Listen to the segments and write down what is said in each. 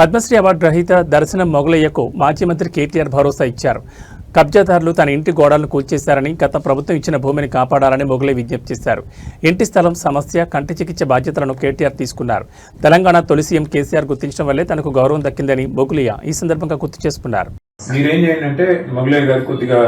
Padmashri award గ్రహీత దర్శనం మొగలయ్యకు మాజీ మంత్రి కేటీఆర్ భరోసా ఇచ్చారు. కబ్జాదారులు తన ఇంటి గోడలను కూల్చేశారని గత ప్రభుత్వం ఇచ్చిన భూమిని కాపాడాలని మొగలే విజ్ఞప్తి చేశారు. ఇంటి స్థలం సమస్య కంటి చికిత్స బాధ్యతలను కేటీఆర్ తీసుకున్నారు. తెలంగాణ తొలి సీఎం కేసీఆర్ గుర్తించడం వల్లే తనకు గౌరవం దక్కిందని మొగులియా ఈ సందర్భంగా గుర్తు చేసుకున్నారు. మీరేం చేయండి అంటే మొగలయ్య గారు కొద్దిగా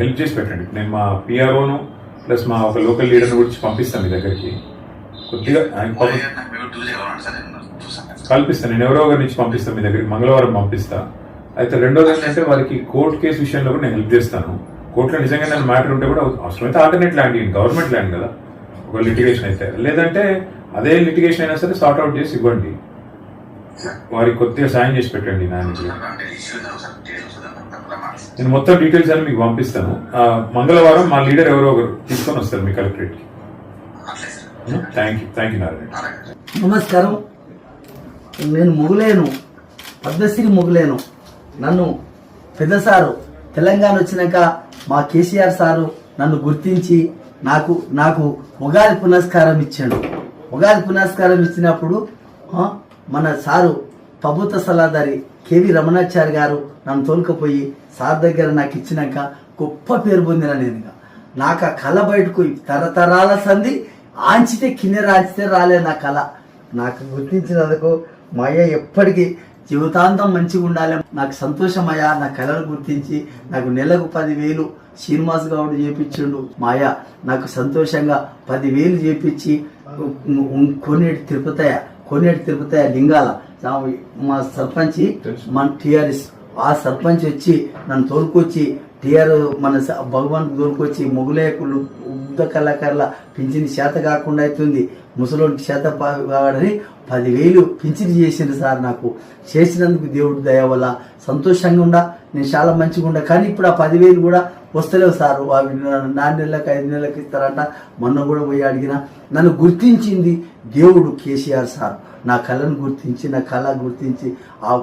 హెల్ప్ చేసి పెట్టండి. నేను మా పిఆర్ఓను ప్లస్ మా ఒక లోకల్ లీడర్ని కూడా పంపిస్తాను మీ దగ్గరికి. కొద్దిగా కల్పిస్తాను. నేను ఎవరో ఒకరి నుంచి పంపిస్తాను మీ దగ్గరికి. మంగళవారం పంపిస్తా. అయితే రెండోది ఏంటంటే వాళ్ళకి కోర్ట్ కేసు విషయంలో కూడా నేను హెల్ప్ చేస్తాను. కోర్టులో నిజంగా నేను మ్యాటర్ ఉంటే కూడా అవసరమైతే ఆల్టర్నేట్ ల్యాండ్ గవర్నమెంట్ ల్యాండ్ కదా. ఒక లిటిగేషన్ అయితే. లేదంటే అదే లిటిగేషన్ అయినా సరే సార్ట్ అవుట్ చేసి ఇవ్వండి. వారికి కొద్దిగా సాయం చేసి పెట్టండి నాయనకి నేను మొత్తం డీటెయిల్స్ అన్ని మీకు పంపిస్తాను. మంగళవారం మా లీడర్ ఎవరో ఒకరు తీసుకొని వస్తారు మీ కలెక్టరేట్కి. Thank you thank you Narayana నమస్కారం. నేను ముగులేను. పద్మశ్రీ మొగులేను. నన్ను పెద్ద సారు తెలంగాణ వచ్చినాక మా కేసీఆర్ సారు నన్ను గుర్తించి నాకు నాకు ఉగాది పునస్కారం ఇచ్చాడు. ఉగాది పునస్కారం ఇచ్చినప్పుడు మన సారు ప్రభుత్వ సలహాదారి కేవి రమణాచారి గారు నన్ను తోలుకపోయి సార్ దగ్గర నాకు ఇచ్చినాక గొప్ప పేరు పొందిన నేను నాకు ఆ కళ బయటకు తరతరాల సంధి ఆంచితే కింద రాంచితే రాలే నా కళ. నాకు గుర్తించినందుకు మా అయ్య ఎప్పటికీ జీవితాంతం మంచిగా ఉండాలి. నాకు సంతోషమయ్యా నా కళను గుర్తించి నాకు నెలకు పదివేలు శ్రీనివాస్ గౌడ్ చేపించిండు. మా అయ్య నాకు సంతోషంగా పదివేలు చేపించి కొన్నేటి తిరుపతయ్య కొన్నేటి తిరుపతయ్య లింగాల మా సర్పంచ్ మన టిఆర్ఎస్ ఆ సర్పంచ్ వచ్చి నన్ను తోలుకొచ్చి టీఆర్ మన స- భగవాన్ తోలుకొచ్చి మొగులేకులు ఉద్ద కళాకారుల పింఛని చేత కాకుండా అవుతుంది ముసలోడికి చేత పా- కావాలని పదివేలు పింఛని చేసింది సార్ నాకు. చేసినందుకు దేవుడి దయ వల్ల సంతోషంగా ఉండా నేను చాలా మంచిగా ఉండా. కానీ ఇప్పుడు ఆ పదివేలు కూడా వస్తలేవు సార్. అవి నాలుగు నెలలకు ఐదు నెలలకు ఇస్తారంట. మొన్న కూడా పోయి అడిగిన నన్ను గుర్తించింది దేవుడు కేసీఆర్ సార్. నా కళను గుర్తించి నా కళ గుర్తించి ఆ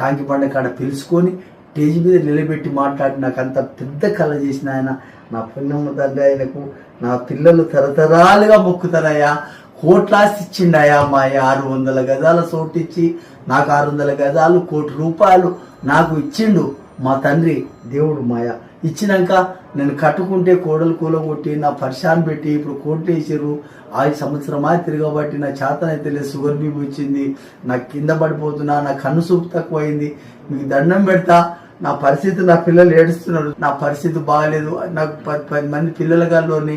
టాంకి బండ కాడ పిలుచుకొని స్టేజ్ మీద నిలబెట్టి మాట్లాడి నాకు అంత పెద్ద కళ చేసిన ఆయన. నా పుణ్యమ్మ తండ్రి ఆయనకు. నా పిల్లలు తరతరాలుగా మొక్కుతారయ్యా. కోట్లాస్తి ఇచ్చిండాయా మా ఆరు వందల గజాల చోటిచ్చి నాకు ఆరు వందల గజాలు కోటి రూపాయలు నాకు ఇచ్చిండు. మా తండ్రి దేవుడు మాయ. ఇచ్చినాక నేను కట్టుకుంటే కోడలు కూలగొట్టి నా పరిశాన్ పెట్టి ఇప్పుడు కోర్టు వేసారు ఆ సంవత్సరమా తిరగబట్టి నా చేతనైతే లేదు షుగర్ బీపీ వచ్చింది నాకు కింద పడిపోతున్నా నా కన్ను చూపు తక్కువైంది మీకు దండం పెడతా. నా పరిస్థితి నా పిల్లలు ఏడుస్తున్నారు. నా పరిస్థితి బాగాలేదు. నాకు పది పది మంది పిల్లల గారిలోని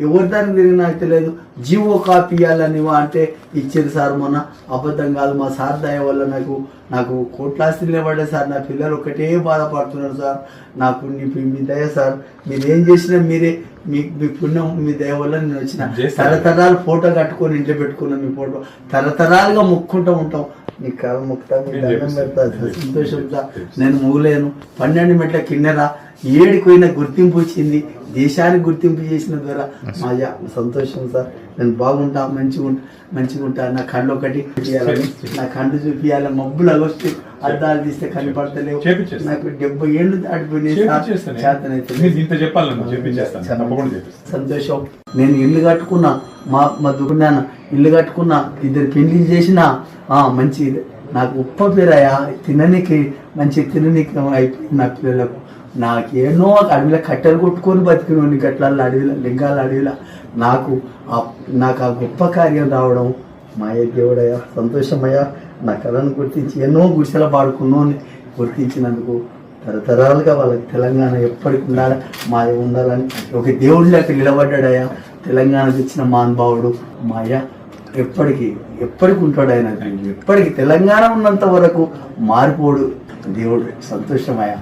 ఎవరి దానికి తిరిగినా అయితే లేదు జీవో కాపీ ఇవ్వాలని అంటే ఇచ్చేది సార్ మొన్న అబద్ధం కాదు మా సార్ దయ వల్ల నాకు నాకు కోట్లాస్తి నిలబడే సార్. నా పిల్లలు ఒకటే బాధపడుతున్నారు సార్. నాకు మీ దయ సార్. మీరు ఏం చేసినా మీరే మీ మీ పుణ్యం మీ దయ వల్ల నేను వచ్చిన. తరతరాలు ఫోటో కట్టుకొని ఇంట్లో పెట్టుకున్నాం మీ ఫోటో. తరతరాలుగా మొక్కుంటూ ఉంటాం. నీ కాలు మొక్కుతా మీ నేను దండం. పెడతా. చేపిస్తాను. నేను మూలేను. పన్నెండు మెట్ల కిన్నెరా ఏడికి పోయిన గుర్తింపు వచ్చింది. దేశానికి గుర్తింపు చేసిన ద్వారా మా సంతోషం సార్. నేను బాగుంటా మంచిగా ఉంటా మంచిగా ఉంటా నా కళ్ళు ఒకటి నా కళ్ళు చూపియాలి మబ్బులు అగొస్తే అద్దాలు తీస్తే కనపడతలేవు. నాకు డెబ్బై ఏళ్ళు దాటిపోయినాయి సంతోషం. నేను ఇల్లు కట్టుకున్నా మా మా దుకున్నాను ఇల్లు కట్టుకున్న ఇద్దరు పెళ్ళి చేసిన మంచి నాకు ఉప్ప పేరయ్యా తిననీకి మంచి తిననీకి అయిపోయింది నా పిల్లలకు. నాకేనో అడవిలో కట్టెలు కొట్టుకొని బతికినోని గట్లల్లో అడవిలో లింగాల అడవిలో. నాకు ఆ నాకు ఆ గొప్ప కార్యం రావడం మాయ దేవుడయ్యా సంతోషమయ్యా. నా కళను గుర్తించి ఎన్నో గుడిసెల పాడుకున్నోని గుర్తించినందుకు తరతరాలుగా వాళ్ళకి తెలంగాణ ఎప్పటికి ఉండాలి మాయ ఉండాలని ఒక దేవుడిలోకి నిలబడ్డాడయ్యా. తెలంగాణ తెచ్చిన మానుభావుడు మాయ ఎప్పటికీ ఎప్పటికి ఉంటాడు ఆయన. ఎప్పటికి తెలంగాణ ఉన్నంత వరకు మారిపోడు దేవుడు. సంతోషమయ్యా